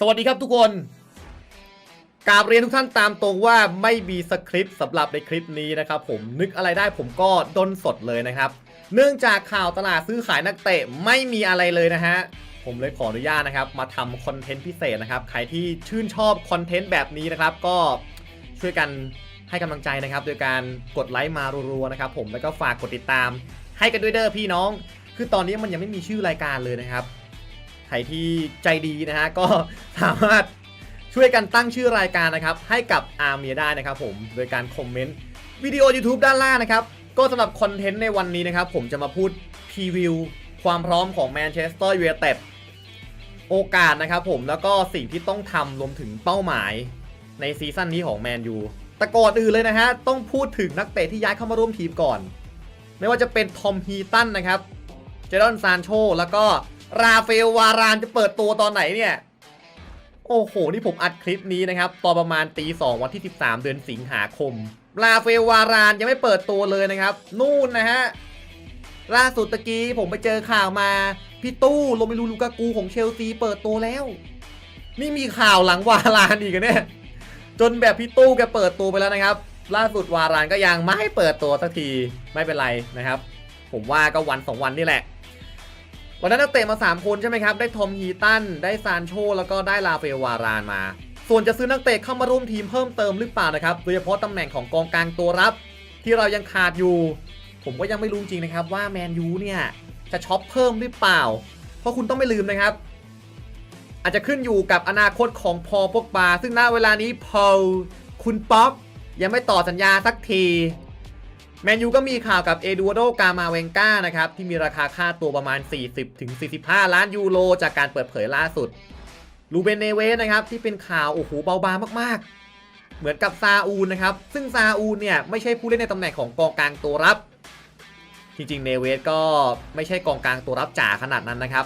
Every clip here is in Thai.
สวัสดีครับทุกคนกราบเรียนทุกท่านตามตรงว่าไม่มีสคริปต์สำหรับในคลิปนี้นะครับผมนึกอะไรได้ผมก็ด้นสดเลยนะครับ เนื่องจากข่าวตลาดซื้อขายนักเตะไม่มีอะไรเลยนะฮะผมเลยขออนุญาตนะครับ มาทำคอนเทนต์พิเศษนะครับใครที่ชื่นชอบคอนเทนต์แบบนี้นะครับ ก็ช่วยกันให้กำลังใจนะครับ โดยการกดไลค์มารัวๆนะครับ ผมแล้วก็ฝากกดติดตาม ให้กันด้วยเด้อพี่น้อง คือตอนนี้มันยังไม่มีชื่อรายการเลยนะครับ ใครที่ใจดีนะฮะก็สามารถช่วยกันตั้งชื่อรายการนะครับ ให้กับอาร์เมียได้นะครับผมโดยการคอมเมนต์วิดีโอ YouTube ด้านล่างนะครับ ก็สำหรับคอนเทนต์ในวันนี้นะครับ ผมจะมาพูดพรีวิวความพร้อมของแมนเชสเตอร์ยูไนเต็ดโอกาสนะครับผมแล้วก็สิ่งที่ต้องทำรวมถึงเป้าหมายในซีซั่นนี้ของแมนยูแต่ก่อนอื่นเลยนะฮะ ต้องพูดถึงนักเตะที่ย้ายเข้ามาร่วมทีมก่อน ไม่ว่าจะเป็นทอมฮีตันนะครับ เจดอนซานโชแล้วก็ ราเฟลวารานจะเปิดตัวตอนไหนเนี่ย โอ้โห นี่ผมอัดคลิปนี้นะครับ ตอนประมาณตีสองวันที่ 13 เดือนสิงหาคม ราเฟลวารานยังไม่เปิดตัวเลยนะครับ นู่นนะฮะ ล่าสุดตะกี้ผมไปเจอข่าวมา พี่ตู้โรเมลูลูกากูของเชลซีเปิดตัวแล้ว นี่มีข่าวหลังวารานอีกเหรอเนี่ย จนแบบพี่ตู้แกเปิดตัวไปแล้วนะครับ ล่าสุดวารานก็ยังไม่ให้เปิดตัวสักที ไม่เป็นไรนะครับ ผมว่าก็วันสองวันนี่แหละ วันนั้นนักเตะมา 3 คนใช่ไหมครับ ได้ทอมฮีตัน ได้ซานโช แล้วก็ได้ลาเฟวารานมา ส่วนจะซื้อนักเตะเข้ามาร่วมทีมเพิ่มเติมหรือเปล่านะครับ โดยเฉพาะตำแหน่งของกองกลางตัวรับ ที่เรายังขาดอยู่ ผมก็ยังไม่รู้จริงนะครับว่าแมนยูเนี่ยจะช็อปเพิ่มหรือเปล่า เพราะคุณต้องไม่ลืมนะครับ อาจจะขึ้นอยู่กับอนาคตของพอปกบาซึ่งณเวลานี้พอคุณป๊อกยังไม่ต่อสัญญาสักที แมนยูก็มีข่าวกับเอดูโดกามาเวงกานะครับที่มีราคาค่าตัวประมาณ 40-45 ล้านยูโร จากการเปิดเผยล่าสุดลูเบนเนเวสนะครับที่เป็นข่าวโอ้โหเบาบางมากๆ เหมือนกับซาอูนนะครับซึ่งซาอูนเนี่ยไม่ใช่ผู้เล่นในตำแหน่งของกองกลางตัวรับ จริงๆเนเวสก็ไม่ใช่กองกลางตัวรับจ๋าขนาดนั้นนะครับ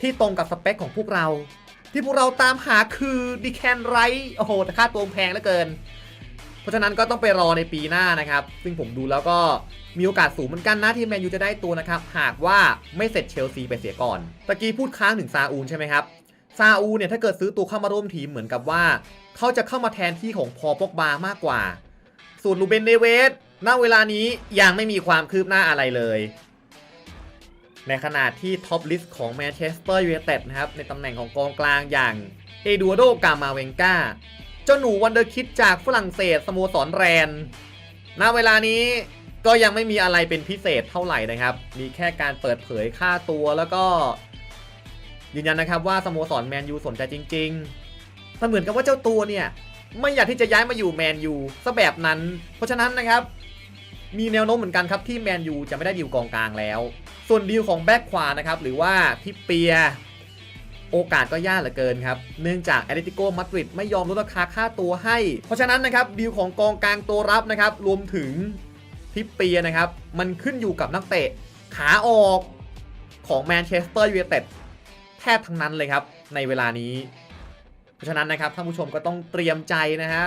ที่ตรงกับสเปคของพวกเรา ที่พวกเราตามหาคือดิแคนไรโอ้โหแต่ค่าตัวแพงเหลือเกิน เพราะฉะนั้นก็ต้องไปรอในปีหน้านะครับ ซึ่งผมดูแล้วก็มีโอกาสสูงเหมือนกันนะที่แมนยูจะได้ตัวนะครับ หากว่าไม่เสร็จเชลซีไปเสียก่อนตะกี้พูดค้างถึงซาอูนใช่ไหมครับซาอูนเนี่ยถ้าเกิดซื้อตัวเข้ามาร่วมทีมเหมือนกับว่า เขาจะเข้ามาแทนที่ของพอปกบามากกว่า ส่วนลูเบนเดเวสณเวลานี้ยังไม่มีความคืบหน้าอะไรเลย ในขณะที่ท็อปลิสต์ของแมนเชสเตอร์ยูไนเต็ดนะครับในตำแหน่งของกองกลางอย่างเอดูโดกามาเวงกา เจ้าหนูวันเดอร์คิดจากฝรั่งเศสสโมสรแรนณเวลานี้ก็ยังไม่มีอะไรเป็นพิเศษเท่าไหร่นะครับ มีแค่การเปิดเผยค่าตัวแล้วก็ ยืนยันนะครับว่าสโมสรแมนยูสนใจจริงๆเสมือนกับว่าเจ้าตัวเนี่ยไม่อยากที่จะย้ายมาอยู่แมนยูซะแบบนั้น เพราะฉะนั้นนะครับ มีแนวโน้มเหมือนกันครับที่แมนยูจะไม่ได้ดีลกองกลางแล้ว ส่วนดีลของแบ็คขวานะครับหรือว่าทิปเปีย โอกาสก็ยากเหลือเกินครับ เนื่องจากแอตเลติโกมาดริดไม่ยอมลดราคาค่าตัวให้ เพราะฉะนั้นนะครับดีลของกองกลางตัวรับนะครับ รวมถึงทิปเปียนะครับ มันขึ้นอยู่กับนักเตะขาออกของแมนเชสเตอร์ยูไนเต็ดแทบทั้งนั้นเลยครับในเวลานี้ เพราะฉะนั้นนะครับท่านผู้ชมก็ต้องเตรียมใจนะฮะ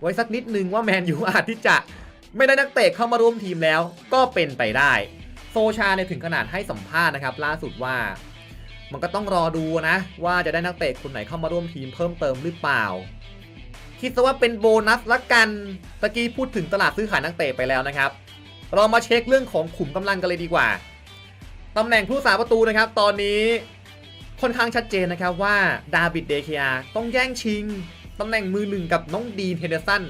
ไว้สักนิดนึงว่าแมนยูอาจที่จะไม่ได้นักเตะเข้ามาร่วมทีมแล้วก็เป็นไปได้ โซชาเนี่ยถึงขนาดให้สัมภาษณ์นะครับ ล่าสุดว่า มันก็ต้องรอดูนะ ว่าจะได้นักเตะคนไหนเข้ามาร่วมทีมเพิ่มเติมหรือเปล่า คิดซะว่าเป็นโบนัสละกันตะกี้พูดถึงตลาดซื้อขายนักเตะไปแล้วนะครับ เรามาเช็คเรื่องของขุมกำลังกันเลยดีกว่าตำแหน่งผู้สาประตูนะครับ ตอนนี้ค่อนข้างชัดเจนนะครับว่าดาบิดเดเคอาต้องแย่งชิงตำแหน่งมือหนึ่งกับน้องดีนเฮเดอร์สัน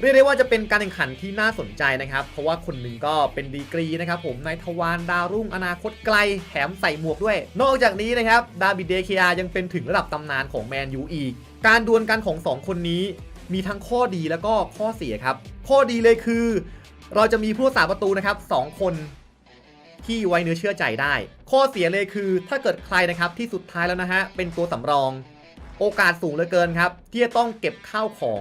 เรียกได้ว่าจะเป็นการแข่งขันที่น่าสนใจนะครับ เพราะว่าคนหนึ่งก็เป็นดีกรีนะครับผมในทวารดาวรุ่งอนาคตไกลแถมใส่หมวกด้วย นอกจากนี้นะครับดาบิดเดเคียยังเป็นถึงระดับตำนานของแมนยูอีก การดวลกันของ 2 คนนี้ มีทั้งข้อดีแล้วก็ข้อเสียครับ ข้อดีเลยคือ เราจะมีผู้รักษาประตูนะครับสองคนที่ไว้เนื้อเชื่อใจได้ ข้อเสียเลยคือถ้าเกิดใครนะครับที่สุดท้ายแล้วนะฮะเป็นตัวสำรอง โอกาสสูงเหลือเกินครับที่จะต้องเก็บข้าวของ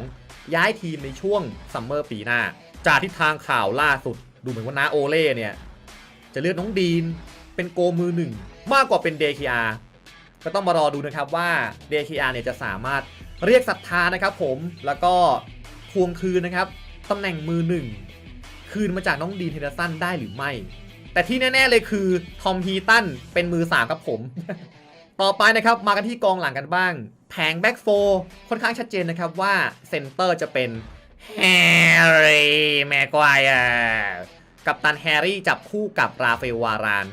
ย้ายทีมในช่วงซัมเมอร์ปีหน้า จากทิศทางข่าวล่าสุด ดูเหมือนว่านาโอเล่เนี่ย จะเลือกน้องดีนเป็นโกมือหนึ่ง มากกว่าเป็นเดคีอาก็ต้องมารอดูนะครับว่าเดคีอาเนี่ยจะสามารถเรียกศรัทธานะครับผมแล้วก็ทวงคืนนะครับตำแหน่งมือหนึ่งคืนมาจากน้องดีนเทเดอร์สันได้หรือไม่ แต่ที่แน่ ๆเลยคือทอมฮีตันเป็นมือสามครับผม ต่อไปนะครับมากันที่กองหลังกันบ้าง แผงแบ็กโฟค่อนข้างชัดเจนนะครับว่าเซนเตอร์จะเป็นแฮร์รี่แม็กควายกับตันแฮร์รี่จับคู่กับราเอลวาราน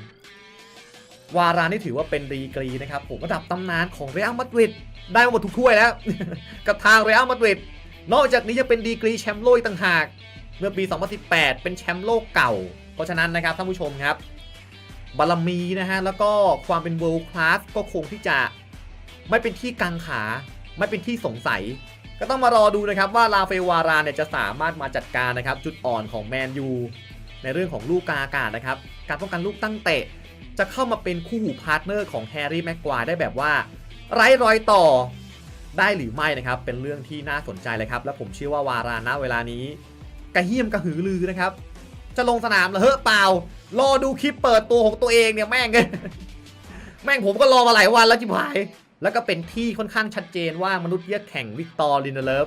วารานนี่ถือว่าเป็นดีกรีนะครับผมระดับตำนานของเรอัลมาดริดได้มาหมดทุกถ้วยแล้ว กับทางเรอัลมาดริดนอกจากนี้จะเป็นดีกรีแชมป์โลกต่างหาก เมื่อปี 2018 เป็นแชมป์โลกเก่า เพราะฉะนั้นนะครับท่านผู้ชมครับบารมีนะฮะแล้วก็ความเป็น world class ก็คงที่จะ ไม่เป็นที่กังขาไม่เป็นที่สงสัย ก็ต้องมารอดูนะครับว่าลาเฟลวารานเนี่ยจะสามารถมาจัดการนะครับจุดอ่อนของแมนยูในเรื่องของลูกกาอากาศนะครับ การป้องกันลูกตั้งเตะ จะเข้ามาเป็นคู่หูพาร์ทเนอร์ของแฮร์รี่แม็กควายได้แบบว่า ไร้รอยต่อได้หรือไม่นะครับ เป็นเรื่องที่น่าสนใจเลยครับ และผมเชื่อว่าวารานณเวลานี้กระเฮี้ยมกระหือรือนะครับ จะลงสนามเหรอเฮ้เปล่า รอดูคลิปเปิดตัวของตัวเองเนี่ยแม่งแม่งผมก็รอมาหลายวันแล้วจิบหาย แล้วก็เป็นที่ค่อนข้างชัดเจนว่ามนุษย์เยือกแข่งวิกตอร์ลินเดเลฟ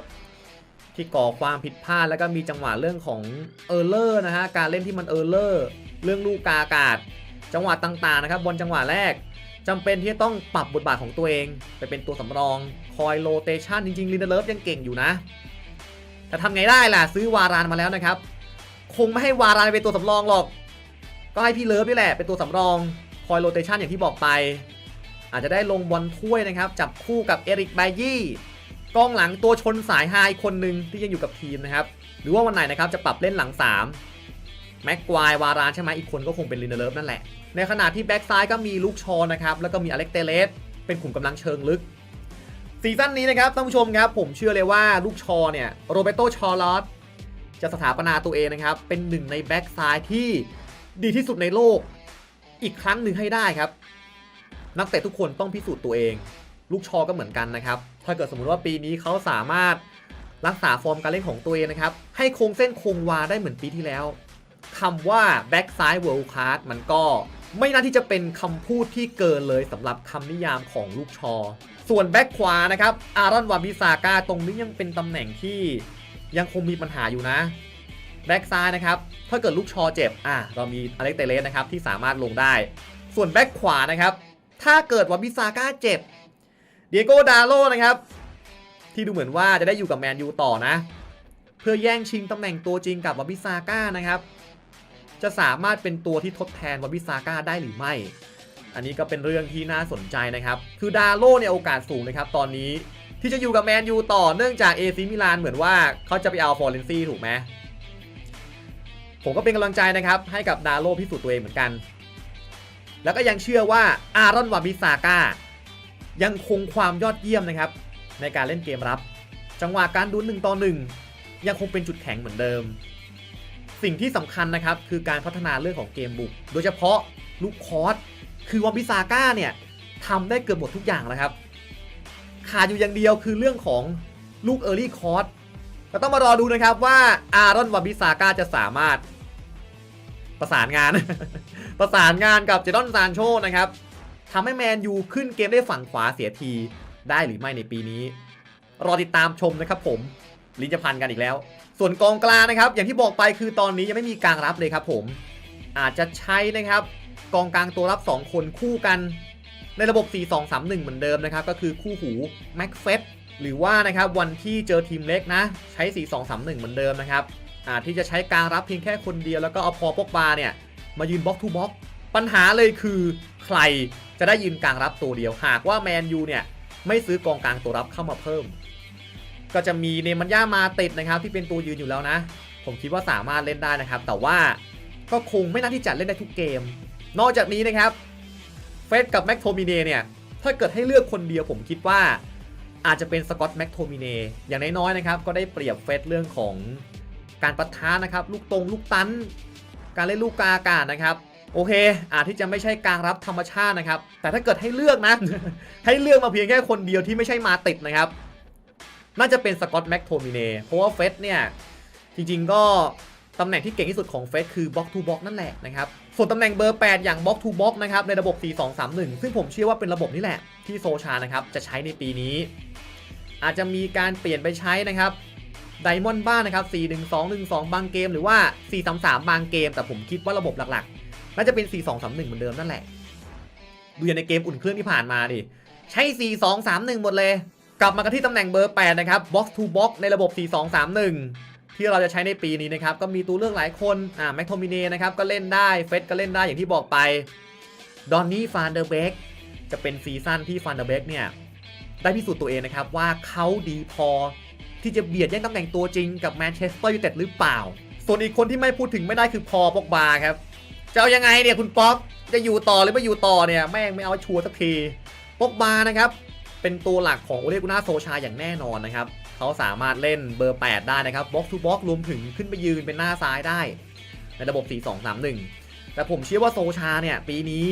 ที่ก่อความผิดพลาดแล้วก็มีจังหวะเรื่องของเออร์เลอร์นะฮะการเล่นที่มันเออร์เลอร์เรื่องลูกกาอากาศ จังหวะต่างๆนะครับบนจังหวะแรกจำเป็นที่จะต้องปรับบทบาทของตัวเอง ไปเป็นตัวสำรองคอยโรเตชันจริงๆลินเดเลฟยังเก่งอยู่นะแต่ทำไงได้ล่ะซื้อวารานมาแล้วนะครับ คงไม่ให้วารานเป็นตัวสำรองหรอก ก็ให้พี่เลิฟนี่แหละเป็นตัวสำรองคอยโรเตชันอย่างที่บอกไป อาจจะได้ลงบอลถ้วยนะครับ จับคู่กับเอริกไบยี่กองหลังตัวชนสายไฮคนหนึ่งที่ยังอยู่กับทีมนะครับ หรือว่าวันไหนนะครับจะปรับเล่นหลัง 3 แม็กควายวารานใช่ไหมอีกคนก็คงเป็นลินเดเลฟนั่นแหละ ในขณะที่แบ็กซ้ายก็มีลูกชอนะครับ แล้วก็มีอเล็กเตเลสเป็นขุมกำลังเชิงลึกซีซั่นนี้นะครับท่านผู้ชมครับ ผมเชื่อเลยว่าลูกชอเนี่ยโรเบโตชอลอตจะสถาปนาตัวเองนะครับ เป็นหนึ่งในแบ็กซ้ายที่ดีที่สุดในโลก อีกครั้งหนึ่งให้ได้ครับ นักเตะทุกคนต้องพิสูจน์ตัวเอง ลูกชอก็เหมือนกันนะครับ ถ้าเกิดสมมุติว่าปีนี้เขาสามารถรักษาฟอร์มการเล่นของตัวเองนะครับ ให้คงเส้นคงวาได้เหมือนปีที่แล้วคำว่าแบ็กซ้ายเวิลด์คลาสมันก็ไม่น่าที่จะเป็นคำพูดที่เกินเลยสำหรับคำนิยามของลูกชอ ส่วนแบ็กขวานะครับ อารอนวาบิซาก้าตรงนี้ยังเป็นตำแหน่งที่ยังคงมีปัญหาอยู่นะ แบ็กซ้ายนะครับ ถ้าเกิดลูกชอเจ็บ อะ เรามีอเล็กเตเลสนะครับที่สามารถลงได้ ส่วนแบ็กขวานะครับ ถ้าเกิดว่าบิซาก้าเจ็บเดียโกดาโลนะครับ ที่ดูเหมือนว่าจะได้อยู่กับแมนยูต่อนะ เพื่อแย่งชิงตำแหน่งตัวจริงกับวาบิซาก้านะครับ จะสามารถเป็นตัวที่ทดแทนวาบิซาก้าได้หรือไม่ อันนี้ก็เป็นเรื่องที่น่าสนใจนะครับ คือดาโลเนี่ยโอกาสสูงนะครับตอนนี้ที่จะอยู่กับแมนยูต่อเนื่องจากเอซิมิลานเหมือนว่าเขาจะไปเอาฟอร์เรนซี่ถูกไหมผมก็เป็นกำลังใจนะครับให้กับดาโลพิสูจน์ตัวเองเหมือนกัน แล้วก็ยังเชื่อว่าอารอนวาบิซาก้ายังคงความยอดเยี่ยมนะครับ ในการเล่นเกมรับ จังหวะการดูหนึ่งต่อหนึ่งยังคงเป็นจุดแข็งเหมือนเดิม สิ่งที่สำคัญนะครับคือการพัฒนาเรื่องของเกมบุก โดยเฉพาะลูกคอร์สคือวาบิซาก้าเนี่ยทำได้เกือบหมดทุกอย่างแล้วครับขาดอยู่อย่างเดียวคือเรื่องของลูกเออร์ลี่คอร์สก็ต้องมารอดูนะครับว่าอารอนวาบิซาก้าจะสามารถประสานงาน ประสานงานกับเจดอนซานโชนะครับทำให้แมนยูขึ้นเกมได้ฝั่งขวาเสียทีได้หรือไม่ในปีนี้ รอติดตามชมนะครับผมลิ้นจะพันกันอีกแล้ว ส่วนกองกลางนะครับ อย่างที่บอกไปคือตอนนี้ยังไม่มีกลางรับเลยครับผม อาจจะใช้นะครับ กองกลางตัวรับ 2 คนคู่กันในระบบ 4-2-3-1 เหมือนเดิมนะครับ ก็คือคู่หูแม็กเฟสหรือว่านะครับวันที่เจอทีมเล็กนะ ใช้ 4-2-3-1 เหมือนเดิมนะครับอาจที่จะใช้กลางรับเพียงแค่คนเดียวแล้วก็เอาพอปกบาเนี่ย มายืนบล็อกทูบล็อก ปัญหาเลยคือใครจะได้ยืนกลางรับตัวเดียว หากว่าแมนยูเนี่ยไม่ซื้อกองกลางตัวรับเข้ามาเพิ่ม ก็จะมีเนมันย่ามาติดนะครับ ที่เป็นตัวยืนอยู่แล้วนะ ผมคิดว่าสามารถเล่นได้นะครับ แต่ว่าก็คงไม่น่าที่จะเล่นได้ทุกเกม นอกจากนี้นะครับเฟสกับแม็กโทมิเนเนี่ยถ้าเกิดให้เลือกคนเดียวผมคิดว่าอาจจะเป็นสกอตแม็กโทมิเนอย่างน้อยๆนะครับ ก็ได้เปรียบเฟสเรื่องของการปะทะนะครับ ลูกตรงลูกตัน การเล่นลูกกาอากาศนะครับโอเค อาจที่จะไม่ใช่กางรับธรรมชาตินะครับ แต่ถ้าเกิดให้เลือกนะ ให้เลือกมาเพียงแค่คนเดียวที่ไม่ใช่มาติดนะครับ น่าจะเป็นสกอตแม็กโทมิเน่เพราะว่าเฟสเนี่ย จริงๆก็ตำแหน่งที่เก่งที่สุดของเฟสคือบล็อกทูบล็อกนั่นแหละนะครับ ส่วนตำแหน่งเบอร์ 8 อย่างบล็อกทูบล็อกนะครับ ในระบบ 4-2-3-1 ซึ่งผมเชื่อว่าเป็นระบบนี้แหละ ที่โซชานะครับจะใช้ในปีนี้ อาจจะมีการเปลี่ยนไปใช้นะครับ ไดมอนด์บ้างนะครับ 4-1-2-1-2 บางเกม หรือว่า 4-3-3 บางเกม แต่ผมคิดว่าระบบหลักๆ น่าจะเป็น 4-2-3-1 เหมือนเดิมนั่นแหละ ดูอย่างในเกมอุ่นเครื่องที่ผ่านมาดิ ใช้ 4 2 3 1 หมดเลย กลับมากันที่ตำแหน่งเบอร์ 8 นะครับ box to box ในระบบ 4 2 3 1 ที่เราจะใช้ในปีนี้นะครับ ก็มีตัวเลือกหลายคน อ่าแม็กโทมิเน่นะครับ ก็เล่นได้ เฟสก็เล่นได้อย่างที่บอกไป ดอนนี่ฟานเดอร์เบกจะเป็นซีซั่นที่ฟานเดอร์เบกเนี่ย ได้พิสูจน์ตัวเองนะครับว่าเขาดีพอ ที่จะเบียดแย่งตำแหน่งตัวจริงกับแมนเชสเตอร์ยูไนเต็ดหรือเปล่า ส่วนอีกคนที่ไม่พูดถึงไม่ได้คือพอปอกบาครับจะเอายังไงเนี่ยคุณป๊อกจะอยู่ต่อหรือไม่อยู่ต่อเนี่ยแม่งไม่เอาชัวร์สักทีปอกบานะครับเป็นตัวหลักของโอเลกุน่าโซชาอย่างแน่นอนนะครับเขาสามารถเล่นเบอร์ 8 ได้นะครับบ็อกทูบ็อกรวมถึงขึ้นไปยืนเป็นหน้าซ้ายได้ ในระบบ 4-2-3-1 แต่ผมเชื่อว่าโซชาเนี่ยปีนี้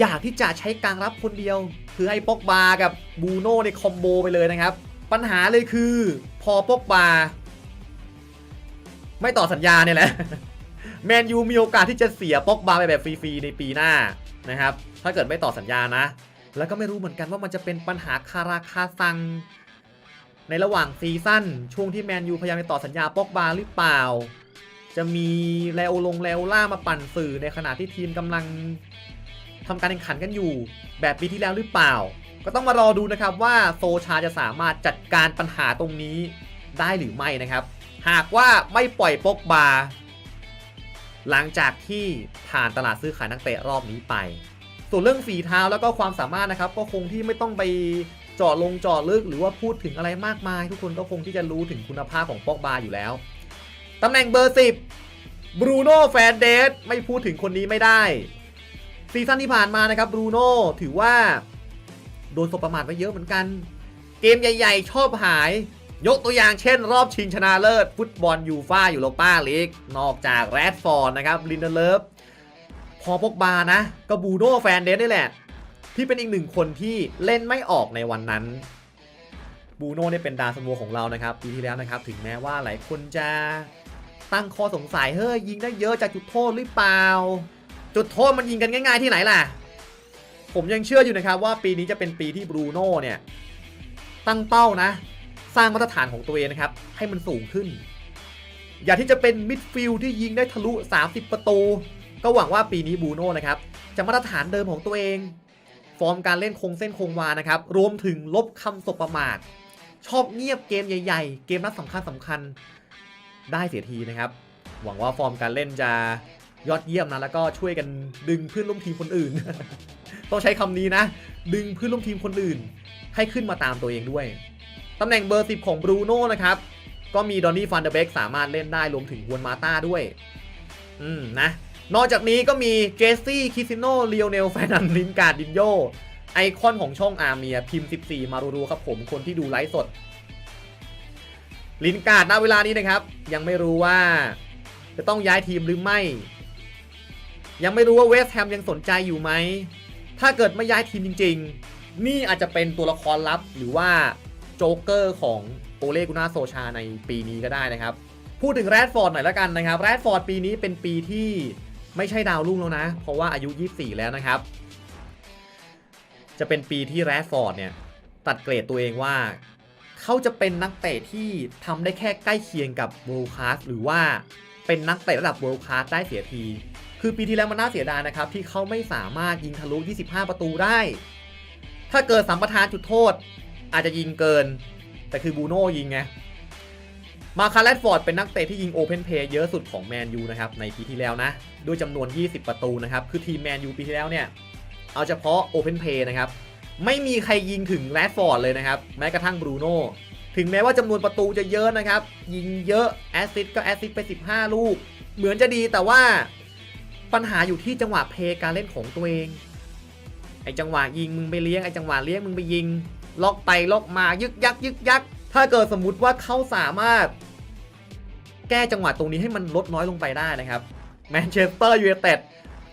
อยากที่จะใช้กลางรับคนเดียว คือให้ปอกบากับบูโน่ในคอมโบไปเลยนะครับ ปัญหาเลยคือพอปอกบา ไม่ต่อสัญญาเนี่ยแหละแมนยูมีโอกาสที่จะเสียปอกบาไปแบบฟรีๆในปีหน้านะครับ ถ้าเกิดไม่ต่อสัญญานะ แล้วก็ไม่รู้เหมือนกันว่ามันจะเป็นปัญหาคาราคาซัง ในระหว่างซีซั่นช่วงที่แมนยูพยายามจะต่อสัญญาปอกบาหรือเปล่า จะมีแลโอลงแลโอล่ามาปั่นสื่อในขณะที่ทีมกำลังทำการแข่งขันกันอยู่ แบบปีที่แล้วหรือเปล่า ก็ต้องมารอดูนะครับว่าโซชาจะสามารถจัดการปัญหาตรงนี้ได้หรือไม่นะครับ หากว่าไม่ปล่อยปกบา หลังจากที่ผ่านตลาดซื้อขายนักเตะรอบนี้ไป ส่วนเรื่องฝีเท้าแล้วก็ความสามารถนะครับ ก็คงที่ไม่ต้องไปเจาะลงเจาะลึกหรือว่าพูดถึงอะไรมากมาย ทุกคนก็คงที่จะรู้ถึงคุณภาพของปอกบาอยู่แล้วตำแหน่งเบอร์10บรูโน่แฟนเดสไม่พูดถึงคนนี้ไม่ได้ซีซั่นที่ผ่านมานะครับบรูโน่ถือว่า โดนสบประมาทไปเยอะเหมือนกัน เกมใหญ่ๆ ชอบหาย ยกตัวอย่างเช่น รอบชิงชนะเลิศ ฟุตบอลยูฟ่ายูโรป้าลีก นอกจากแรดฟอร์ดนะครับลินเดเลฟพอพกบานะก็บูโนแฟนเดนนี่แหละ ที่เป็นอีกหนึ่งคนที่เล่นไม่ออกในวันนั้นบูโน่เนี่ยเป็นดาวซันโวของเรานะครับปีที่แล้วนะครับถึงแม้ว่าหลายคนจะตั้งข้อสงสัยเฮ้ยยิงได้เยอะจากจุดโทษหรือเปล่า จุดโทษมันยิงกันง่าย ๆที่ไหนล่ะ ผมยังเชื่ออยู่นะครับว่าปีนี้จะเป็นปีที่บรูโน่เนี่ยตั้งเป้านะ สร้างมาตรฐานของตัวเองนะครับ ให้มันสูงขึ้น อย่าที่จะเป็นมิดฟิลด์ที่ยิงได้ทะลุ 30 ประตู ก็หวังว่าปีนี้บรูโน่นะครับ จะมาตรฐานเดิมของตัวเอง ฟอร์มการเล่นคงเส้นคงวานะครับ รวมถึงลบคำสบประมาท ชอบเงียบเกมใหญ่ ๆ เกมนัดสำคัญสำคัญๆได้เสียทีนะครับ หวังว่าฟอร์มการเล่นจะ ยอดเยี่ยมนะแล้วก็ช่วยกันดึงเพื่อนร่วมทีมคนอื่น ต้องใช้คำนี้นะ ดึงเพื่อนร่วมทีมคนอื่น ให้ขึ้นมาตามตัวเองด้วยตำแหน่งเบอร์ 10 ของบรูโน่นะครับ ก็มีดอนนี่ฟันเดเบกสามารถเล่นได้รวมถึงฮวนมาต้าด้วย อืมนะ นอกจากนี้ก็มีเจสซี่คิซิโนเลโอเนลแฟนันลินการ์ดดินโยไอคอนของช่องอาร์เมียพิมพ์ 14 มารูๆครับผมคนที่ดูไลฟ์สด ลินการ์ดณเวลานี้นะครับ ยังไม่รู้ว่าจะต้องย้ายทีมหรือไม่ ยังไม่รู้ว่าเวสต์แฮมยังสนใจอยู่ไหม ถ้าเกิดไม่ย้ายทีมจริง ๆ นี่อาจจะเป็นตัวละครลับหรือว่าโจ๊กเกอร์ของโอเลกุนาโซชาในปีนี้ก็ได้นะครับ พูดถึงแรดฟอร์ดหน่อยแล้วกันนะครับ แรดฟอร์ดปีนี้เป็นปีที่ไม่ใช่ดาวรุ่งแล้วนะ เพราะว่าอายุ 24 แล้วนะครับ จะเป็นปีที่แรดฟอร์ดเนี่ยตัดเกรดตัวเองว่าเขาจะเป็นนักเตะที่ทำได้แค่ใกล้เคียงกับ World Class หรือว่าเป็นนักเตะระดับ World Class ได้เสียที คือปีที่แล้วมันน่าเสียดายนะครับ ที่เขาไม่สามารถยิงทะลุ 25 ประตูได้ ถ้าเกิดสัมปทานจุดโทษ อาจจะยิงเกิน แต่คือบูโน่ยิงไง มาคาร์แลดฟอร์ดเป็นนักเตะที่ยิงโอเพนเพย์เยอะสุดของแมนยูนะครับในปีที่แล้วนะ ด้วยจำนวน 20 ประตูนะครับ คือทีมแมนยูปีที่แล้วเนี่ย เอาเฉพาะโอเพนเพย์นะครับ ไม่มีใครยิงถึงแรดฟอร์ดเลยนะครับ แม้กระทั่งบรูโน่ ถึงแม้ว่าจำนวนประตูจะเยอะนะครับ ยิงเยอะ แอสซิสต์ก็แอสซิสต์ไป 15 ลูก เหมือนจะดีแต่ว่า ปัญหาอยู่ที่จังหวะเพย์การเล่นของตัวเอง ไอจังหวะยิงมึงไปเลี้ยงไอจังหวะเลี้ยงมึงไปยิง ล็อกไปล็อกมายึกยักยึกยัก ถ้าเกิดสมมุติว่าเขาสามารถ แก้จังหวะตรงนี้ให้มันลดน้อยลงไปได้นะครับแมนเชสเตอร์ยูไนเต็ด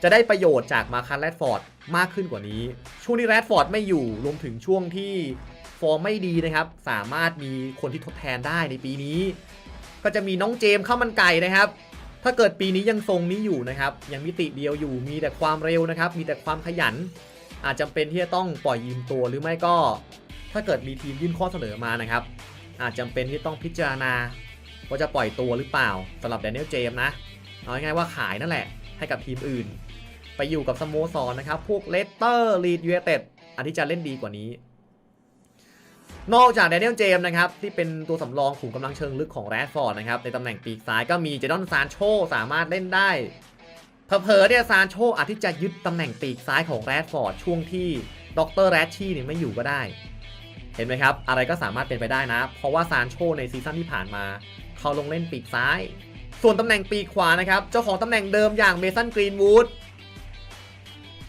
จะได้ประโยชน์จากมาคันแรดฟอร์ดมากขึ้นกว่านี้ ช่วงที่แรดฟอร์ดไม่อยู่รวมถึงช่วงที่ฟอร์มไม่ดีนะครับ สามารถมีคนที่ทดแทนได้ในปีนี้ ก็จะมีน้องเจมส์ข้ามันไก่นะครับ ถ้าเกิดปีนี้ยังทรงนี้อยู่นะครับ ยังมิติเดียวอยู่ มีแต่ความเร็วนะครับ มีแต่ความขยัน อาจจำเป็นที่จะต้องปล่อยยืมตัวหรือไม่ก็ ถ้าเกิดมีทีมยื่นข้อเสนอมานะครับ อาจจำเป็นที่ต้องพิจารณา ว่าจะปล่อยตัวหรือเปล่าสำหรับแดเนียลเจมส์นะเอาง่ายๆว่าขายนั่นแหละ ให้กับทีมอื่น ไปอยู่กับสโมสรนะครับ พวกเลสเตอร์ลีดยูไนเต็ดอันที่จะเล่นดีกว่านี้ นอกจากแดเนียลเจมส์นะครับที่เป็นตัวสำรองขุมกำลังเชิงลึกของแรดฟอร์ดนะครับในตำแหน่งปีกซ้ายก็มีเจดอนซานโชสามารถเล่นได้เผลอเนี่ยซานโชอาจที่จะยึดตำแหน่งปีกซ้ายของแรดฟอร์ดช่วงที่ดรแรชชี่เนี่ยไม่อยู่ก็ได้ เห็นไหมครับ อะไรก็สามารถเป็นไปได้นะ เพราะว่าซานโชในซีซั่นที่ผ่านมา เขาลงเล่นปีกซ้าย ส่วนตำแหน่งปีกขวานะครับ เจ้าของตำแหน่งเดิมอย่างเมสันกรีนวูด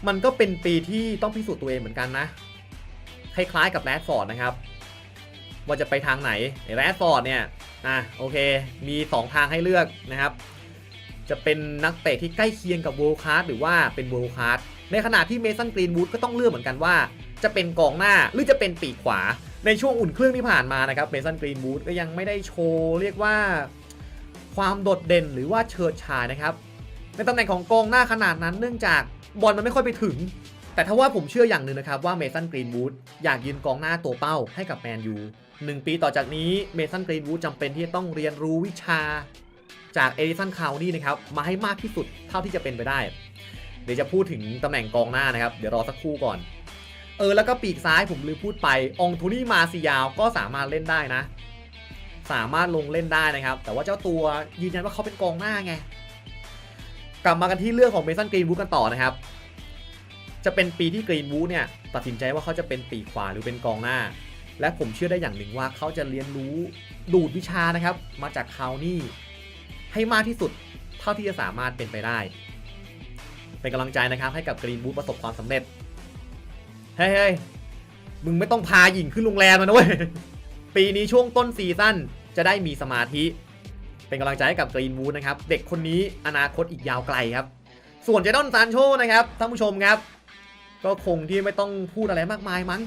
มันก็เป็นปีที่ต้องพิสูจน์ตัวเองเหมือนกันนะ คล้ายๆกับแรดฟอร์ดนะครับ ว่าจะไปทางไหนแรดฟอร์ดเนี่ยอะโอเค มี 2 ทางให้เลือกนะครับ จะเป็นนักเตะที่ใกล้เคียงกับ World Class หรือว่าเป็น World Class ในขณะที่เมสันกรีนวูดก็ต้องเลือกเหมือนกันว่า จะเป็นกองหน้าหรือจะเป็นปีกขวา ในช่วงอุ่นเครื่องที่ผ่านมานะครับเมสันกรีนวูดก็ยังไม่ได้โชว์เรียกว่าความโดดเด่นหรือว่าเฉิดฉายนะครับ ในตำแหน่งของกองหน้าขนาดนั้นเนื่องจากบอลมันไม่ค่อยไปถึง แต่ถ้าว่าผมเชื่ออย่างหนึ่งนะครับว่าเมสันกรีนวูดอยากยืนกองหน้าตัวเป้าให้กับแมนยู หนึ่งปีต่อจากนี้เมสันกรีนวูดจำเป็นที่จะต้องเรียนรู้วิชาจากเอริสันคาวนี่นะครับ มาให้มากที่สุดเท่าที่จะเป็นไปได้ เดี๋ยวจะพูดถึงตำแหน่งกองหน้านะครับ เดี๋ยวรอสักครู่ก่อน เออ แล้วก็ปีกซ้ายผมลืมพูดไป องทูนี่มาซิยาวก็สามารถเล่นได้นะ สามารถลงเล่นได้นะครับ แต่ว่าเจ้าตัวยืนยันว่าเขาเป็นกองหน้าไง กลับมากันที่เรื่องของเมสันกรีนวูดกันต่อนะครับ จะเป็นปีที่กรีนวูดเนี่ยตัดสินใจว่าเขาจะเป็นปีกขวาหรือเป็นกองหน้า และผมเชื่อได้อย่างหนึ่งว่าเขาจะเรียนรู้ดูดวิชานะครับ มาจากคาวนี่ให้มากที่สุดเท่าที่จะสามารถเป็นไปได้ เป็นกำลังใจนะครับให้กับกรีนวูดประสบความสำเร็จเฮ้ยเฮ้ยมึงไม่ต้องพาหญิงขึ้นโรงแรมมานะเว้ย ปีนี้ช่วงต้นซีซั่นจะได้มีสมาธิ เป็นกำลังใจให้กับกรีนวูดนะครับ เด็กคนนี้อนาคตอีกยาวไกลครับ ส่วนเจดอนซานโชนะครับท่านผู้ชมครับ ก็คงที่ไม่ต้องพูดอะไรมากมายมั้ง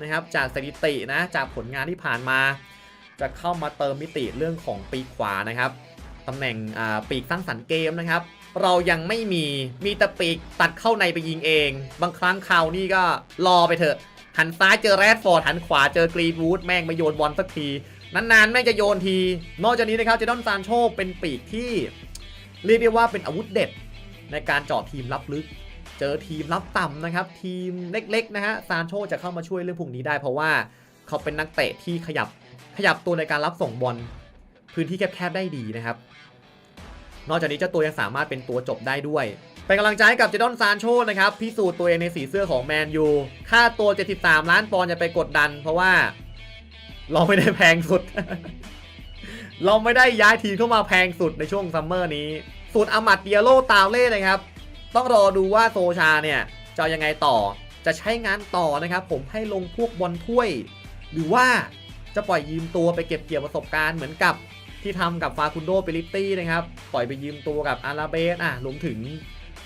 นะครับจากสถิตินะจากผลงานที่ผ่านมา จะเข้ามาเติมมิติเรื่องของปีกขวานะครับตำแหน่งปีกสร้างสรรค์เกมนะครับ เรายังไม่มีมีแต่ปีกตัดเข้าในไปยิงเอง บางครั้งคราวนี่ก็รอไปเถอะหันซ้ายเจอแรดฟอร์ดหันขวาเจอกรีนวูดแม่งมาโยนบอลสักที นานๆ แม่งจะโยนที นอกจากนี้นะครับเจดอนซานโชเป็นปีกที่ เรียกได้ว่าเป็นอาวุธเด็ดในการเจาะทีมรับลึก จอทีมรับต่ำนะครับ ทีมเล็กๆนะฮะซานโชจะเข้ามาช่วยเรื่องพวกนี้ได้ เพราะว่าเขาเป็นนักเตะที่ขยับขยับตัวในการรับส่งบอลพื้นที่แคบๆได้ดีนะครับ นอกจากนี้เจ้าตัวยังสามารถเป็นตัวจบได้ด้วย เป็นกำลังใจให้กับเจดอนซานโชนะครับพิสูจน์ตัวเองในสีเสื้อของแมนยูค่าตัว 73 ล้านปอนด์จะไปกดดัน เพราะว่าเราไม่ได้แพงสุด เราไม่ได้ย้ายทีมเข้ามาแพงสุดในช่วงซัมเมอร์นี้ส่วนอามัดเดียโลตาวเล่นะครับ ต้องรอดูว่าโซชาเนี่ยจะยังไงต่อจะใช้งานต่อนะครับ ผมให้ลงพวกบอลถ้วย หรือว่าจะปล่อยยืมตัวไปเก็บเกี่ยวประสบการณ์เหมือนกับที่ทำกับฟาคุนโดเปริตตี้นะครับ ปล่อยไปยืมตัวกับอาราเบสอะรวมถึง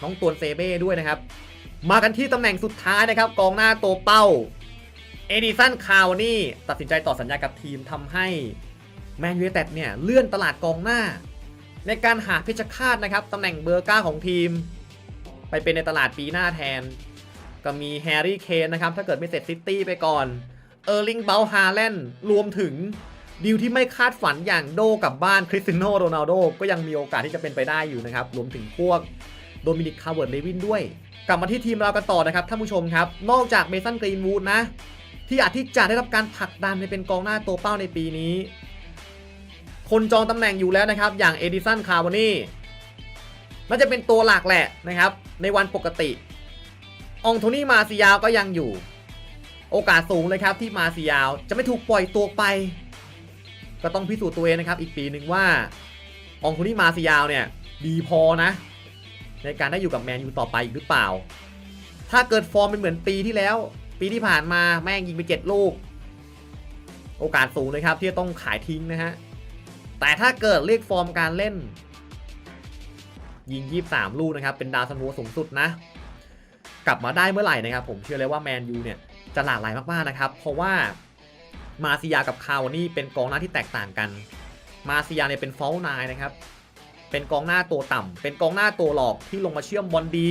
น้องตวนเซเบ้ด้วยนะครับ มากันที่ตำแหน่งสุดท้ายนะครับ กองหน้าตัวเป้า เอดิสันคาวนี่ตัดสินใจต่อสัญญากับทีมทำให้แมนยูไนเต็ดเนี่ยเลื่อนตลาดกองหน้า ในการหาเพชรฆาตนะครับตำแหน่งเบอร์เก้าของทีม ไปเป็นในตลาดปีหน้าแทน ก็มีแฮร์รี่เคนนะครับ ถ้าเกิดไม่เสร็จซิตี้ไปก่อน เออร์ลิงเบลฮาแลนด์รวมถึงดีลที่ไม่คาดฝันอย่างโดกับบ้านคริสติโนโรนัลโดก็ยังมีโอกาสที่จะเป็นไปได้อยู่นะครับ รวมถึงพวกโดมินิกคาร์เวิร์ดเลวินด้วย กลับมาที่ทีมเรากันต่อนะครับท่านผู้ชมครับ นอกจากเมสันกรีนวูดนะ ที่อาจที่จะได้รับการผลักดันไปเป็นกองหน้าตัวเป้าในปีนี้ คนจองตำแหน่งอยู่แล้วนะครับ อย่างเอดิสันคาร์วานี่ น่าจะเป็นตัวหลักแหละนะครับ ในวันปกติองโทนี่มาซิยาวก็ยังอยู่ โอกาสสูงเลยครับที่มาซิยาวจะไม่ถูกปล่อยตัวไป ก็ต้องพิสูจน์ตัวเองนะครับอีกปีหนึ่งว่าองคุนี่มาซิยาวเนี่ยดีพอนะ ในการได้อยู่กับแมนยูต่อไปอีกหรือเปล่า ถ้าเกิดฟอร์มเป็นเหมือนปีที่แล้ว ปีที่ผ่านมาแม่งยิงไปเจ็ดลูก โอกาสสูงเลยครับที่จะต้องขายทิ้งนะฮะแต่ถ้าเกิดเรียกฟอร์มการเล่น ยิง 23 ลูกนะครับ เป็นดาวซันโวสูงสุดนะ กลับมาได้เมื่อไหร่นะครับ ผมเชื่อเลยว่าแมนยูเนี่ยจะหลากหลายมากๆนะครับ เพราะว่ามาซิยากับคาวานี่เป็นกองหน้าที่แตกต่างกัน มาซิยาเนี่ยเป็นฟอลนายนะครับ เป็นกองหน้าตัวต่ำเป็นกองหน้าตัวหลอกที่ลงมาเชื่อมบอลดี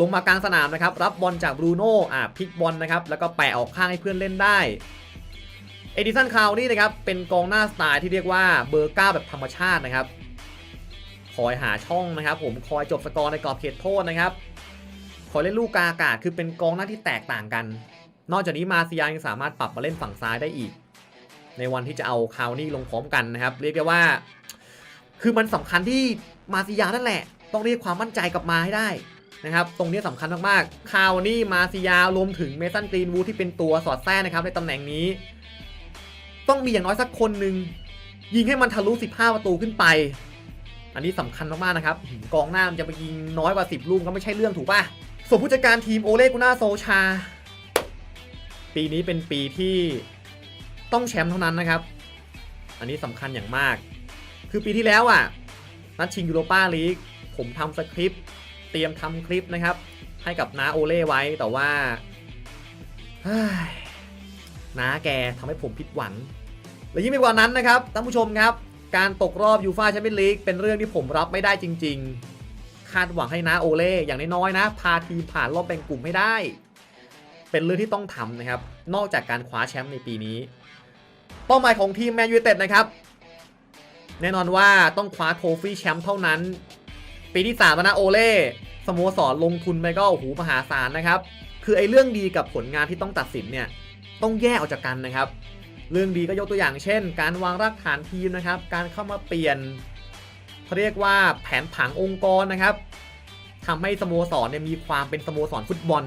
ลงมากลางสนามนะครับ รับบอลจากบรูโน่อะพลิกบอลนะครับ แล้วก็แปะออกข้างให้เพื่อนเล่นได้เอดิสันคาวนี่นะครับ เป็นกองหน้าสไตล์ที่เรียกว่าเบอร์เก้าแบบธรรมชาตินะครับ คอยหาช่องนะครับ ผมคอยจบสกอร์ในกรอบเขตโทษนะครับขอยเล่นลูกกาอากาศคือเป็นกองหน้าที่แตกต่างกัน นอกจากนี้มาเซียยังสามารถปรับมาเล่นฝั่งซ้ายได้อีก ในวันที่จะเอาคาวนี่ลงพร้อมกันนะครับ เรียกได้ว่า คือมันสำคัญที่มาซิยานั่นแหละ ต้องเรียกความมั่นใจกลับมาให้ได้นะครับ ตรงนี้สำคัญมากๆ คาวนี่มาซิยารวมถึงเมสันกรีนวูดที่เป็นตัวสอดแทรกนะครับ ในตำแหน่งนี้ ต้องมีอย่างน้อยสักคนหนึ่งยิงให้มันทะลุ 15 ประตูขึ้นไป นนี้สำคัญมากๆนะครับกองหน้ามันจะไปยิงน้อยกว่า 10 ลูกก็ไม่ใช่เรื่องถูกป่ะส่วนผู้จัดการทีมโอเลกุน่าโซชา ปีนี้เป็นปีที่ต้องแชมป์เท่านั้นนะครับ อันนี้สำคัญอย่างมาก คือปีที่แล้วอะนัดชิงยูโรปาลีกผมทำสคริปต์เตรียมทำคลิปนะครับ ให้กับน้าโอเล่ไว้แต่ว่าเฮ้ยน้าแกทำให้ผมผิดหวังและยิ่งไปกว่านั้นนะครับท่านผู้ชมครับ การตกรอบยูฟาแชมเปี้ยนลีกเป็นเรื่องที่ผมรับไม่ได้จริง ๆ คาดหวังให้น้าโอเล่อย่างน้อยๆนะ พาทีมผ่านรอบแบ่งกลุ่มให้ได้ เป็นเรื่องที่ต้องทำนะครับ นอกจากการคว้าแชมป์ในปีนี้ เป้าหมายของทีมแมนยูเต็ดนะครับ แน่นอนว่าต้องคว้าโทฟี่แชมป์เท่านั้น ปีที่3แล้วนะโอเล่สโมสรลงทุนไปก็โอ้โหมหาศาลนะครับ คือไอ้เรื่องดีกับผลงานที่ต้องตัดสินเนี่ยต้องแยกออกจากกันนะครับ เรื่องดีก็ยกตัวอย่างเช่น การวางรากฐานทีมนะครับ การเข้ามาเปลี่ยนเขาเรียกว่าแผนผังองค์กรนะครับทำให้สโมสรเนี่ยมีความเป็นสโมสรฟุตบอล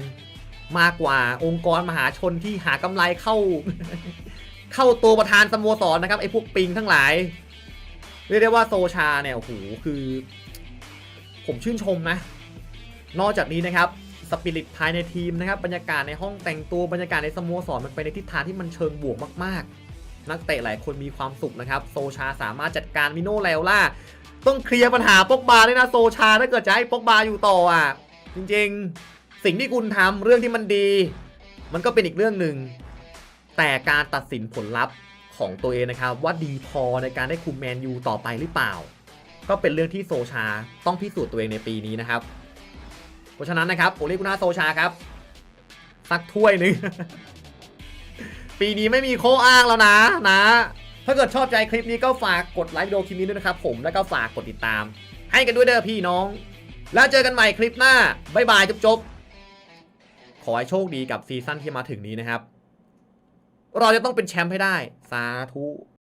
มากกว่าองค์กรมหาชนที่หากำไรเข้า เข้าตัวประธานสโมสรนะครับไอ้พวกปิงทั้งหลาย เรียกได้ว่าโซชาเนี่ยโอ้โหคือ ผมชื่นชมนะ นอกจากนี้นะครับ สปิริตภายในทีมนะครับบรรยากาศในห้องแต่งตัวบรรยากาศในสโมสรมันไปในทิศทางที่มันเชิงบวกมากๆ นักเตะหลายคนมีความสุขนะครับ โซชาสามารถจัดการมิโนแลวล่าต้องเคลียร์ปัญหาปกบาด้วยนะโซชาถ้าเกิดจะให้ปกบาอยู่ต่ออะจริงๆ สิ่งที่คุณทำเรื่องที่มันดี มันก็เป็นอีกเรื่องหนึ่งแต่การตัดสินผลลัพธ์ของตัวเองนะครับ ว่าดีพอในการได้คุมแมนยูต่อไปหรือเปล่า ก็เป็นเรื่องที่โซชาต้องพิสูจน์ตัวเองในปีนี้นะครับ เพราะฉะนั้นนะครับโอเลกุน่าโซชาครับสักถ้วยหนึ่ง ปีนี้ไม่มีโค้อ้างแล้วนะนะ ถ้าเกิดชอบใจคลิปนี้ก็ฝากกดไลค์วิดีโอคลิปนี้ด้วยนะครับผมแล้วก็ฝากกดติดตาม ให้กันด้วยเด้อพี่น้อง แล้วเจอกันใหม่คลิปหน้าบ๊ายบายจบๆขอให้โชคดีกับซีซั่นที่มาถึงนี้นะครับ เราจะต้องเป็นแชมป์ให้ได้ สาธุ